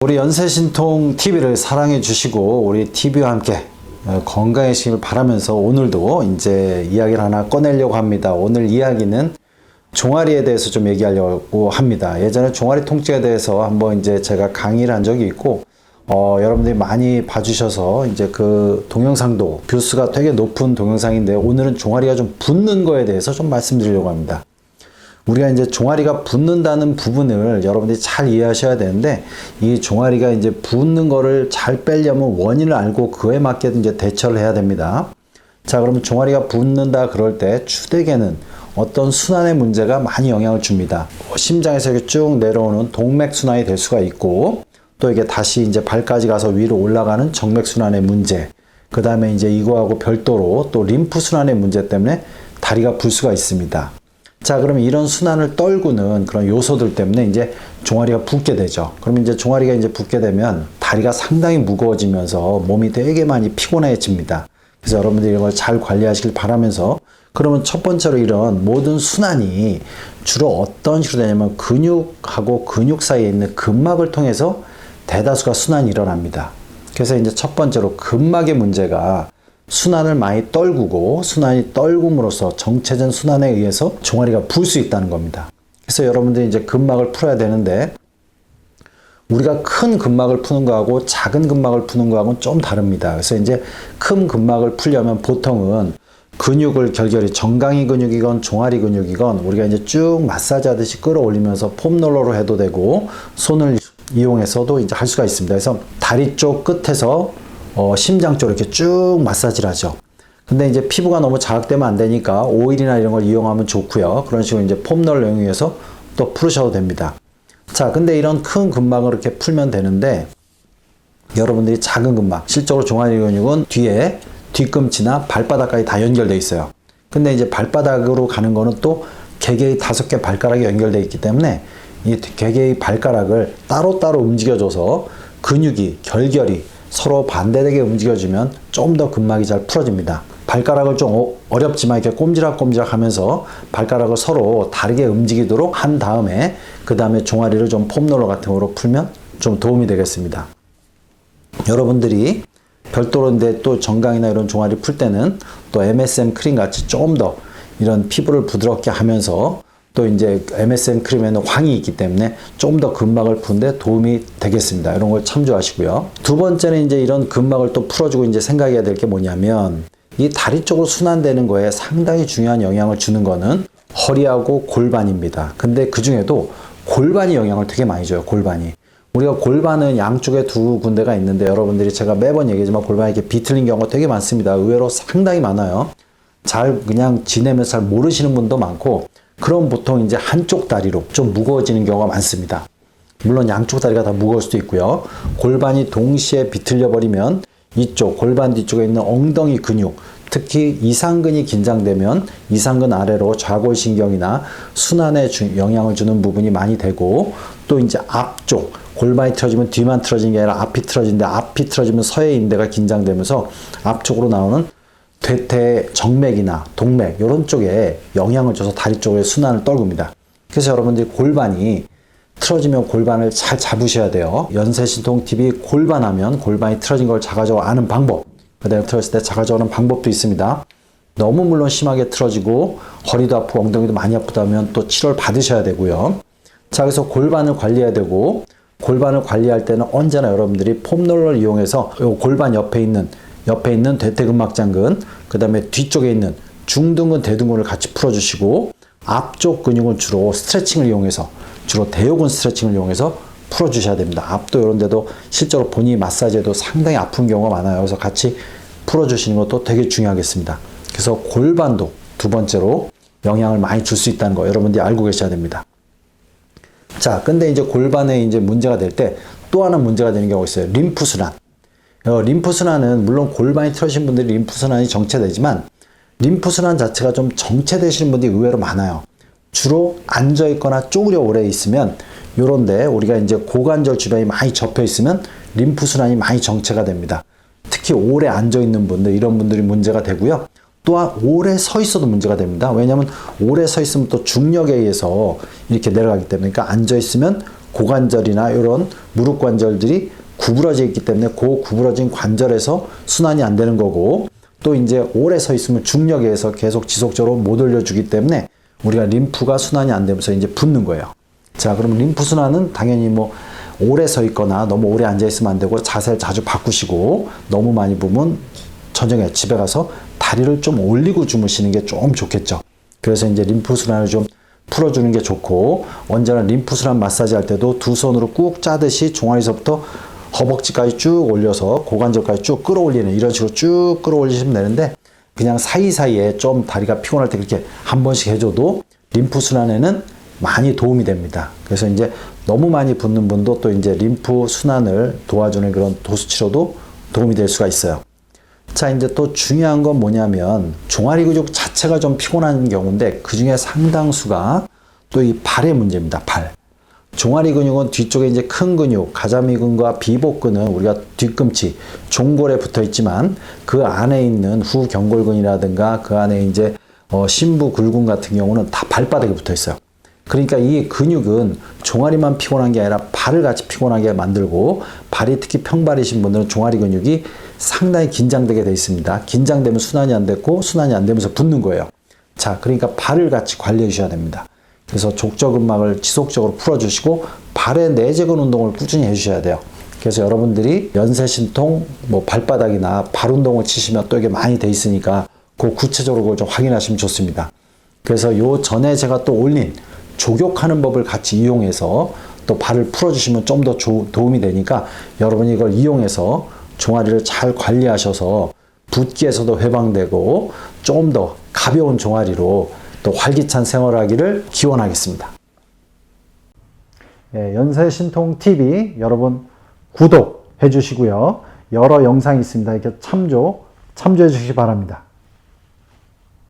우리 연세신통 TV를 사랑해 주시고 우리 TV와 함께 어, 건강해지길 바라면서 오늘도 이제 이야기를 하나 꺼내려고 합니다. 오늘 이야기는 종아리에 대해서 좀 얘기하려고 합니다. 예전에 종아리 통증에 대해서 한번 이제 제가 강의를 한 적이 있고 어, 여러분들이 많이 봐주셔서 이제 그 동영상도 뷰수가 되게 높은 동영상인데 오늘은 종아리가 좀 붓는 거에 대해서 좀 말씀드리려고 합니다. 우리가 이제 종아리가 붓는다는 부분을 여러분들이 잘 이해하셔야 되는데 이 종아리가 이제 붓는 거를 잘 빼려면 원인을 알고 그에 맞게 이제 대처를 해야 됩니다. 자, 그러면 종아리가 붓는다 그럴 때 추대개는 어떤 순환의 문제가 많이 영향을 줍니다. 심장에서 이렇게 쭉 내려오는 동맥 순환이 될 수가 있고 또 이게 다시 이제 발까지 가서 위로 올라가는 정맥 순환의 문제. 그 다음에 이제 이거하고 별도로 또 림프 순환의 문제 때문에 다리가 불 수가 있습니다. 자, 그러면 이런 순환을 떨구는 그런 요소들 때문에 이제 종아리가 붓게 되죠. 그러면 이제 종아리가 이제 붓게 되면 다리가 상당히 무거워지면서 몸이 되게 많이 피곤해집니다. 그래서 여러분들이 이걸 잘 관리하시길 바라면서 그러면 첫 번째로 이런 모든 순환이 주로 어떤 식으로 되냐면 근육하고 근육 사이에 있는 근막을 통해서 대다수가 순환이 일어납니다. 그래서 이제 첫 번째로 근막의 문제가 순환을 많이 떨구고 순환이 떨굼으로써 정체전 순환에 의해서 종아리가 부을 수 있다는 겁니다. 그래서 여러분들이 이제 근막을 풀어야 되는데 우리가 큰 근막을 푸는 거하고 작은 근막을 푸는 거하고는 좀 다릅니다. 그래서 이제 큰 근막을 풀려면 보통은 근육을 결결이 정강이 근육이건 종아리 근육이건 우리가 이제 쭉 마사지 하듯이 끌어올리면서 폼롤러로 해도 되고 손을 이용해서도 이제 할 수가 있습니다. 그래서 다리 쪽 끝에서 어, 심장 쪽으로 이렇게 쭉 마사지를 하죠. 근데 이제 피부가 너무 자극되면 안 되니까 오일이나 이런 걸 이용하면 좋고요. 그런 식으로 이제 폼롤러 이용해서 또 풀으셔도 됩니다. 자, 근데 이런 큰 근막을 이렇게 풀면 되는데 여러분들이 작은 근막, 실제로 종아리 근육은 뒤에 뒤꿈치나 발바닥까지 다 연결되어 있어요. 근데 이제 발바닥으로 가는 거는 또 개개의 다섯 개 발가락이 연결되어 있기 때문에 이 개개의 발가락을 따로따로 움직여줘서 근육이, 결결이 서로 반대되게 움직여주면 좀 더 근막이 잘 풀어집니다. 발가락을 좀 어- 어렵지만 이렇게 꼼지락꼼지락 하면서 발가락을 서로 다르게 움직이도록 한 다음에 그 다음에 종아리를 좀 폼롤러 같은 거로 풀면 좀 도움이 되겠습니다. 여러분들이 별도로 근데 또 정강이나 이런 종아리 풀 때는 또 MSM 크림 같이 조금 더 이런 피부를 부드럽게 하면서 또 이제 MSM 크림에는 황이 있기 때문에 좀 더 근막을 푸는데 도움이 되겠습니다. 이런 걸 참조하시고요. 두 번째는 이제 이런 근막을 또 풀어주고 이제 생각해야 될 게 뭐냐면 이 다리 쪽으로 순환되는 거에 상당히 중요한 영향을 주는 거는 허리하고 골반입니다. 근데 그 중에도 골반이 영향을 되게 많이 줘요. 골반이. 우리가 골반은 양쪽에 두 군데가 있는데 여러분들이 제가 매번 얘기하지만 골반이 이렇게 비틀린 경우가 되게 많습니다. 의외로 상당히 많아요. 잘 그냥 지내면서 잘 모르시는 분도 많고 그럼 보통 이제 한쪽 다리로 좀 무거워지는 경우가 많습니다. 물론 양쪽 다리가 다 무거울 수도 있고요. 골반이 동시에 비틀려 버리면 이쪽 골반 뒤쪽에 있는 엉덩이 근육 특히 이상근이 긴장되면 이상근 아래로 좌골신경이나 순환에 주- 영향을 주는 부분이 많이 되고 또 이제 앞쪽 골반이 틀어지면 뒤만 틀어지는 게 아니라 앞이 틀어지는데 앞이 틀어지면 서해 인대가 긴장되면서 앞쪽으로 나오는 대퇴 정맥이나 동맥 이런 쪽에 영향을 줘서 다리 쪽에 순환을 떨굽니다. 그래서 여러분들이 골반이 틀어지면 골반을 잘 잡으셔야 돼요. 연세신통 TV 골반하면 골반이 틀어진 걸 자가적으로 아는 방법. 그다음에 틀었을 때 자가적으로 하는 방법도 있습니다. 너무 물론 심하게 틀어지고 허리도 아프고 엉덩이도 많이 아프다면 또 치료를 받으셔야 되고요. 자, 그래서 골반을 관리해야 되고 골반을 관리할 때는 언제나 여러분들이 폼롤러를 이용해서 요 골반 옆에 있는 옆에 있는 대퇴근막 장근, 그 다음에 뒤쪽에 있는 중둔근, 대둔근을 같이 풀어주시고 앞쪽 근육은 주로 스트레칭을 이용해서 주로 대요근 스트레칭을 이용해서 풀어주셔야 됩니다. 앞도 이런 데도 실제로 본인이 마사지해도 상당히 아픈 경우가 많아요. 그래서 같이 풀어주시는 것도 되게 중요하겠습니다. 그래서 골반도 두 번째로 영향을 많이 줄 수 있다는 거 여러분들이 알고 계셔야 됩니다. 자, 근데 이제 골반에 이제 문제가 될 때 또 하나 문제가 되는 경우가 있어요. 림프 순환. 어, 림프 순환은 물론 골반이 틀어진 분들이 림프 순환이 정체되지만 림프 순환 자체가 좀 정체되시는 분들이 의외로 많아요. 주로 앉아 있거나 쪼그려 오래 있으면 요런데 우리가 이제 고관절 주변이 많이 접혀 있으면 림프 순환이 많이 정체가 됩니다. 특히 오래 앉아 있는 분들 이런 분들이 문제가 되고요. 또한 오래 서 있어도 문제가 됩니다. 왜냐하면 오래 서 있으면 또 중력에 의해서 이렇게 내려가기 때문에 그러니까 앉아 있으면 고관절이나 이런 무릎 관절들이 구부러져 있기 때문에 그 구부러진 관절에서 순환이 안 되는 거고 또 이제 오래 서 있으면 중력에 의해서 계속 지속적으로 못 올려주기 때문에 우리가 림프가 순환이 안 되면서 이제 붓는 거예요. 자, 그럼 림프 순환은 당연히 뭐 오래 서 있거나 너무 오래 앉아 있으면 안 되고 자세를 자주 바꾸시고 너무 많이 부면 저녁에 집에 가서 다리를 좀 올리고 주무시는 게 좀 좋겠죠. 그래서 이제 림프 순환을 좀 풀어주는 게 좋고 언제나 림프 순환 마사지 할 때도 두 손으로 꾹 짜듯이 종아리서부터 허벅지까지 쭉 올려서 고관절까지 쭉 끌어올리는 이런 식으로 쭉 끌어올리시면 되는데 그냥 사이사이에 좀 다리가 피곤할 때 그렇게 한 번씩 해줘도 림프 순환에는 많이 도움이 됩니다. 그래서 이제 너무 많이 붓는 분도 또 이제 림프 순환을 도와주는 그런 도수 치료도 도움이 될 수가 있어요. 자, 이제 또 중요한 건 뭐냐면 종아리 근육 자체가 좀 피곤한 경우인데 그 중에 상당수가 또 이 발의 문제입니다. 발. 종아리 근육은 뒤쪽에 이제 큰 근육, 가자미근과 비복근은 우리가 뒤꿈치, 종골에 붙어 있지만 그 안에 있는 후경골근이라든가 그 안에 이제 어, 심부 굴근 같은 경우는 다 발바닥에 붙어 있어요. 그러니까 이 근육은 종아리만 피곤한 게 아니라 발을 같이 피곤하게 만들고 발이 특히 평발이신 분들은 종아리 근육이 상당히 긴장되게 돼 있습니다. 긴장되면 순환이 안 됐고 순환이 안 되면서 붓는 거예요. 자, 그러니까 발을 같이 관리해 주셔야 됩니다. 그래서 족저근막을 지속적으로 풀어주시고 발의 내재근 운동을 꾸준히 해주셔야 돼요. 그래서 여러분들이 연쇄신통, 뭐 발바닥이나 발 운동을 치시면 또 이게 많이 돼 있으니까 그 구체적으로 그걸 좀 확인하시면 좋습니다. 그래서 요 전에 제가 또 올린 조격하는 법을 같이 이용해서 또 발을 풀어주시면 좀 더 도움이 되니까 여러분이 이걸 이용해서 종아리를 잘 관리하셔서 붓기에서도 해방되고 좀 더 가벼운 종아리로 또 활기찬 생활하기를 기원하겠습니다. 예, 연세신통 TV 여러분 구독해 주시고요. 여러 영상이 있습니다. 이렇게 참조, 참조해 주시기 바랍니다.